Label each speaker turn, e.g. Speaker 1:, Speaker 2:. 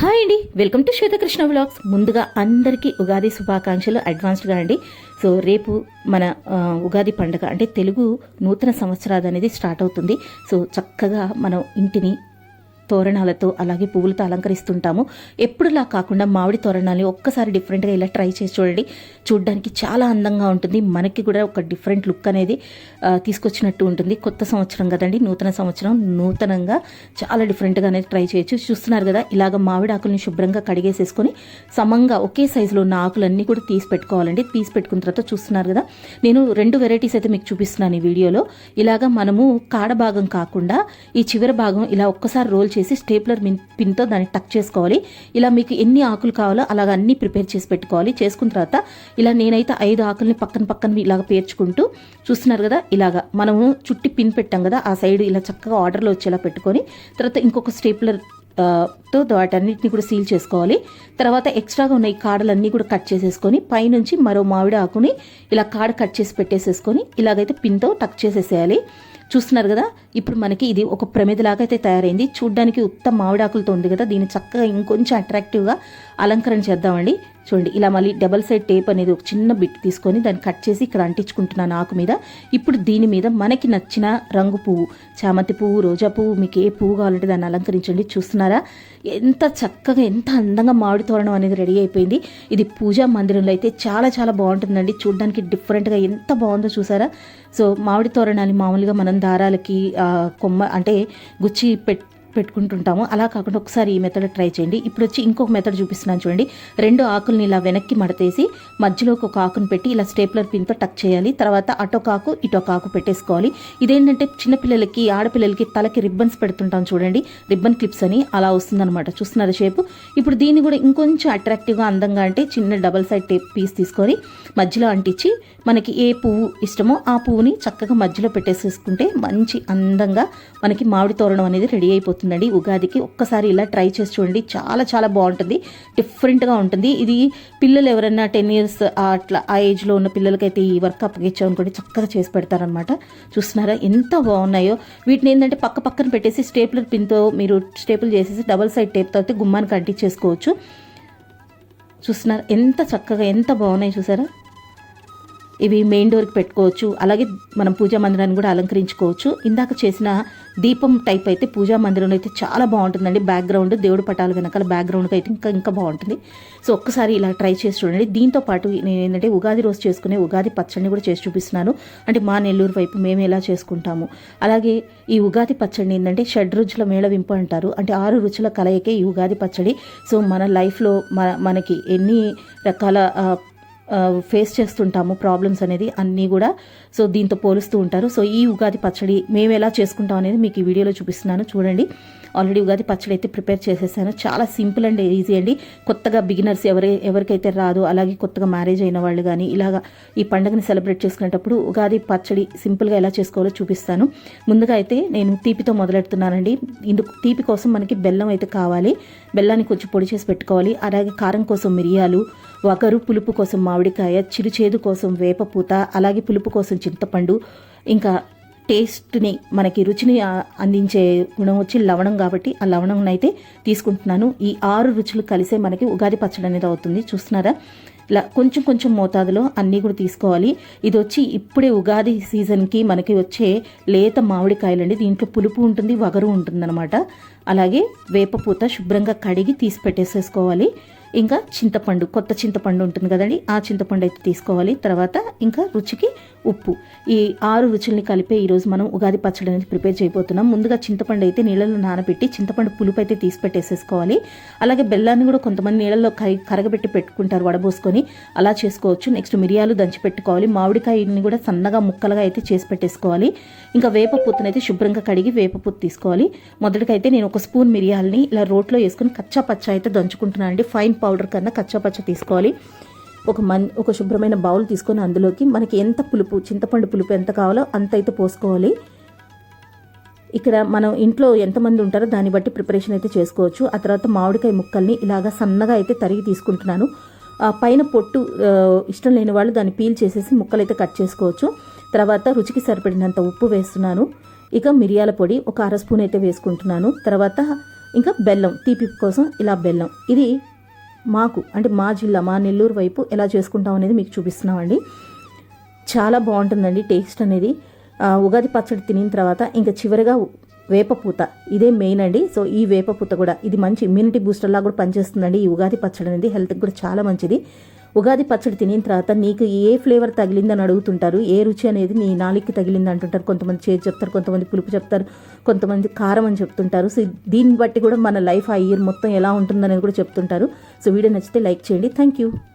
Speaker 1: Hi అండి. Welcome to Shwetakrishna vlogs. ముందుగా అందరికీ ఉగాది శుభాకాంక్షలు. అడ్వాన్స్డ్గా అండి సో రేపు మన ఉగాది పండుగ అంటే తెలుగు నూతన సంవత్సరాది అనేది స్టార్ట్ అవుతుంది. సో చక్కగా మనం ఇంటిని తోరణాలతో అలాగే పువ్వులతో అలంకరిస్తుంటాము. ఎప్పుడులా కాకుండా మామిడి తోరణాలని ఒక్కసారి డిఫరెంట్గా ఇలా ట్రై చేసి చూడండి. చూడడానికి చాలా అందంగా ఉంటుంది. మనకి కూడా ఒక డిఫరెంట్ లుక్ అనేది తీసుకొచ్చినట్టు ఉంటుంది. కొత్త సంవత్సరం కదండి నూతన సంవత్సరం. నూతనంగా చాలా డిఫరెంట్గా అనేది ట్రై చేయొచ్చు. చూస్తున్నారు కదా ఇలాగ మామిడి ఆకుల్ని శుభ్రంగా కడిగేసేసుకొని సమంగా ఒకే సైజులో ఉన్న ఆకులన్నీ కూడా తీసి పెట్టుకోవాలండి. తీసి పెట్టుకున్న తర్వాత చూస్తున్నారు కదా నేను రెండు వెరైటీస్ అయితే మీకు చూపిస్తున్నాను ఈ వీడియోలో. ఇలాగ మనము కాడ భాగం కాకుండా ఈ చివరి భాగం ఇలా ఒక్కసారి రోల్ చేసి స్టేప్లర్ మిన్ పిన్తో దాన్ని టక్ చేసుకోవాలి. ఇలా మీకు ఎన్ని ఆకులు కావాలో అలాగ అన్ని ప్రిపేర్ చేసి పెట్టుకోవాలి. చేసుకున్న తర్వాత ఇలా నేనైతే ఐదు ఆకుల్ని పక్కన పక్కన ఇలాగ పేర్చుకుంటూ చూస్తున్నారు కదా ఇలాగా మనము చుట్టి పిన్ పెట్టాం కదా ఆ సైడ్ ఇలా చక్కగా ఆర్డర్లో వచ్చేలా పెట్టుకొని తర్వాత ఇంకొక స్టేప్లర్తో వాటన్నిటిని కూడా సీల్ చేసుకోవాలి. తర్వాత ఎక్స్ట్రాగా ఉన్న ఈ కాడలన్నీ కూడా కట్ చేసేసుకొని పైనుంచి మరో మామిడి ఆకుని ఇలా కాడ కట్ చేసి పెట్టేసేసుకొని ఇలాగైతే పిన్తో టక్ చేసేసేయాలి. చూస్తున్నారు కదా? ఇప్పుడు మనకి ఇది ఒక ప్రమిదలాగా అయితే తయారైంది. చూడ్డానికి ఉత్త మామిడాకులతో ఉంది కదా? దీన్ని చక్కగా ఇంకొంచెం అట్రాక్టివ్గా అలంకరణ చేద్దామండి. చూడండి ఇలా మళ్ళీ డబల్ సైడ్ టేప్ అనేది ఒక చిన్న బిట్ తీసుకొని దాన్ని కట్ చేసి ఇక్కడ అంటించుకుంటున్నాను ఆకు మీద. ఇప్పుడు దీని మీద మనకి నచ్చిన రంగు పువ్వు చామంతి పువ్వు రోజా పువ్వు మీకు ఏ పువ్వు కావాలంటే దాన్ని అలంకరించండి. చూస్తున్నారా? ఎంత చక్కగా ఎంత అందంగా మామిడి తోరణం అనేది రెడీ అయిపోయింది. ఇది పూజా మందిరంలో అయితే చాలా చాలా బాగుంటుందండి. చూడడానికి డిఫరెంట్గా ఎంత బాగుందో చూసారా? సో మామిడి తోరణాలు మామూలుగా మనం దారాలకి కొమ్మ అంటే గుచ్చి పెట్ పెట్టుకుంటుంటాము. అలా కాకుండా ఒకసారి ఈ మెథడ్ ట్రై చేయండి. ఇప్పుడు వచ్చి ఇంకొక మెథడ్ చూపిస్తున్నాను చూడండి. రెండు ఆకుల్ని ఇలా వెనక్కి మడతేసి మధ్యలోకి ఒక ఆకును పెట్టి ఇలా స్టేప్లర్ పిన్తో టక్ చేయాలి. తర్వాత అటొక ఆకు ఇటొక ఆకు పెట్టేసుకోవాలి. ఇదేంటంటే చిన్నపిల్లలకి ఆడపిల్లలకి తలకి రిబ్బన్స్ పెడుతుంటాం చూడండి. రిబ్బన్ క్లిప్స్ అని అలా వస్తుందన్నమాట. చూస్తున్నారు షేప్? ఇప్పుడు దీన్ని కూడా ఇంకొంచెం అట్రాక్టివ్గా అందంగా అంటే చిన్న డబల్ సైడ్ టేప్ పీస్ తీసుకొని మధ్యలో అంటించి మనకి ఏ పువ్వు ఇష్టమో ఆ పువ్వుని చక్కగా మధ్యలో పెట్టేసేసుకుంటే మంచి అందంగా మనకి మామిడి తోరణం అనేది రెడీ అయిపోతుంది. వస్తుందండి ఉగాదికి ఒక్కసారి ఇలా ట్రై చేసి చూడండి. చాలా చాలా బాగుంటుంది. డిఫరెంట్గా ఉంటుంది. ఇది పిల్లలు ఎవరైనా టెన్ ఇయర్స్ అట్లా ఆ ఏజ్లో ఉన్న పిల్లలకైతే ఈ వర్క్ అప్పగించామనుకోండి చక్కగా చేసి పెడతారనమాట చూస్తున్నారా? ఎంత బాగున్నాయో. వీటిని ఏంటంటే పక్క పక్కన పెట్టేసి స్టేపులర్ పిన్తో మీరు స్టేపుల్ చేసేసి డబల్ సైడ్ టేప్తో అయితే గుమ్మానికి అంటించేసుకోవచ్చు. చూస్తున్నారు? ఎంత చక్కగా ఎంత బాగున్నాయి చూసారా? ఇవి మెయిన్ డోర్కి పెట్టుకోవచ్చు. అలాగే మనం పూజా మందిరాన్ని కూడా అలంకరించుకోవచ్చు. ఇందాక చేసిన దీపం టైప్ అయితే పూజా మందిరంలో అయితే చాలా బాగుంటుందండి. బ్యాక్గ్రౌండ్ దేవుడి పటాలు వెనకాల బ్యాక్గ్రౌండ్కి అయితే ఇంకా ఇంకా బాగుంటుంది. సో ఒక్కసారి ఇలా ట్రై చేసి చూడండి. దీంతో పాటు నేను ఏంటంటే ఉగాది రోజు చేసుకునే ఉగాది పచ్చడిని కూడా చేసి చూపిస్తున్నాను. అంటే మా నెల్లూరు వైపు మేము ఎలా చేసుకుంటాము. అలాగే ఈ ఉగాది పచ్చడిని ఏంటంటే షడ్ రుచుల మేళవింపు అంటారు. అంటే ఆరు రుచుల కలయికే ఈ ఉగాది పచ్చడి. సో మన లైఫ్లో మన మనకి ఎన్ని రకాల ఫేస్ చేస్తుంటాము ప్రాబ్లమ్స్ అనేది అన్నీ కూడా. సో దీంతో పోలుస్తూ ఉంటారు. సో ఈ ఉగాది పచ్చడి మేము ఎలా చేసుకుంటాం అనేది మీకు ఈ వీడియోలో చూపిస్తున్నాను. చూడండి. ఆల్రెడీ ఉగాది పచ్చడి అయితే ప్రిపేర్ చేసేసాను. చాలా సింపుల్ అండ్ ఈజీ అండి. కొత్తగా బిగినర్స్ ఎవరి ఎవరికైతే రాదు అలాగే కొత్తగా మ్యారేజ్ అయిన వాళ్ళు కానీ ఇలాగా ఈ పండుగని సెలబ్రేట్ చేసుకునేటప్పుడు ఉగాది పచ్చడి సింపుల్గా ఎలా చేసుకోవాలో చూపిస్తాను. ముందుగా అయితే నేను తీపితో మొదలెడుతున్నానండి. ఇందుకు తీపి కోసం మనకి బెల్లం అయితే కావాలి. బెల్లాన్ని కొంచెం పొడి చేసి పెట్టుకోవాలి. అలాగే కారం కోసం మిరియాలు వగరు పులుపు కోసం మామిడికాయ చిరుచేదు కోసం వేపపూత అలాగే పులుపు కోసం చింతపండు. ఇంకా టేస్ట్ని మనకి రుచిని అందించే గుణం వచ్చి లవణం కాబట్టి ఆ లవణం అయితే తీసుకుంటున్నాను. ఈ ఆరు రుచులు కలిసే మనకి ఉగాది పచ్చడి అనేది అవుతుంది. చూస్తున్నారా? ఇలా కొంచెం కొంచెం మోతాదులో అన్నీ కూడా తీసుకోవాలి. ఇది వచ్చి ఇప్పుడే ఉగాది సీజన్కి మనకి వచ్చే లేత మామిడికాయలండి. దీంట్లో పులుపు ఉంటుంది వగరు ఉంటుందన్నమాట. అలాగే వేపపూత శుభ్రంగా కడిగి తీసి పెట్టేసేసుకోవాలి. ఇంకా చింతపండు కొత్త చింతపండు ఉంటుంది కదండి ఆ చింతపండు అయితే తీసుకోవాలి. తర్వాత ఇంకా రుచికి ఉప్పు. ఈ ఆరు రుచుల్ని కలిపే ఈరోజు మనం ఉగాది పచ్చడి అనేది ప్రిపేర్ చేయబోతున్నాం. ముందుగా చింతపండు అయితే నీళ్ళలో నానబెట్టి చింతపండు పులుపు అయితే తీసి పెట్టేసేసుకోవాలి. అలాగే బెల్లాన్ని కూడా కొంతమంది నీళ్ళలో కరి కరగబెట్టి పెట్టుకుంటారు వడబోసుకొని. అలా చేసుకోవచ్చు. నెక్స్ట్ మిరియాలు దంచి పెట్టుకోవాలి. మామిడికాయని కూడా సన్నగా ముక్కలుగా అయితే చేసి పెట్టేసుకోవాలి. ఇంకా వేప పూతనైతే శుభ్రంగా కడిగి వేప పూత తీసుకోవాలి. మొదటికైతే నేను ఒక స్పూన్ మిరియాలని ఇలా రోట్లో వేసుకొని కచ్చా పచ్చ అయితే దంచుకుంటున్నాను అండి. ఫైన్ పౌడర్ కన్నా కచ్చా పచ్చ తీసుకోవాలి. ఒక మన్ ఒక శుభ్రమైన బౌల్ తీసుకొని అందులోకి మనకి ఎంత పులుపు చింతపండు పులుపు ఎంత కావాలో అంత అయితే పోసుకోవాలి. ఇక్కడ మనం ఇంట్లో ఎంతమంది ఉంటారో దాన్ని బట్టి ప్రిపరేషన్ అయితే చేసుకోవచ్చు. ఆ తర్వాత మామిడికాయ ముక్కల్ని ఇలాగా సన్నగా అయితే తరిగి తీసుకుంటున్నాను. ఆ పైన పొట్టు ఇష్టం లేని వాళ్ళు దాన్ని పీల్ చేసేసి ముక్కలు అయితే కట్ చేసుకోవచ్చు. తర్వాత రుచికి సరిపడినంత ఉప్పు వేస్తున్నాను. ఇక మిరియాల పొడి ఒక అర స్పూన్ అయితే వేసుకుంటున్నాను. తర్వాత ఇంకా బెల్లం తీపి కోసం ఇలా బెల్లం. ఇది మాకు అంటే మా జిల్లా మా నెల్లూరు వైపు ఎలా చేసుకుంటాం అనేది మీకు చూపిస్తున్నామండి. చాలా బాగుంటుందండి టేస్ట్ అనేది. ఉగాది పచ్చడి తినిన తర్వాత ఇంకా చివరిగా వేపపూత ఇదే మెయిన్ అండి. సో ఈ వేపపూత కూడా ఇది మంచి ఇమ్యూనిటీ బూస్టర్లా కూడా పనిచేస్తుందండి. ఈ ఉగాది పచ్చడి అనేది హెల్త్కి కూడా చాలా మంచిది. ఉగాది పచ్చడి తినిన తర్వాత నీకు ఏ ఫ్లేవర్ తగిలిందని అడుగుతుంటారు? ఏ రుచి అనేది నీ నాలుగుకి తగిలింది అంటుంటారు. కొంతమంది చేదు చెప్తారు కొంతమంది పులుపు చెప్తారు కొంతమంది కారం అని చెప్తుంటారు. సో దీన్ని బట్టి కూడా మన లైఫ్ ఆ ఇయర్ మొత్తం ఎలా ఉంటుందనేది కూడా చెప్తుంటారు. సో వీడియో నచ్చితే లైక్ చేయండి. Thank you.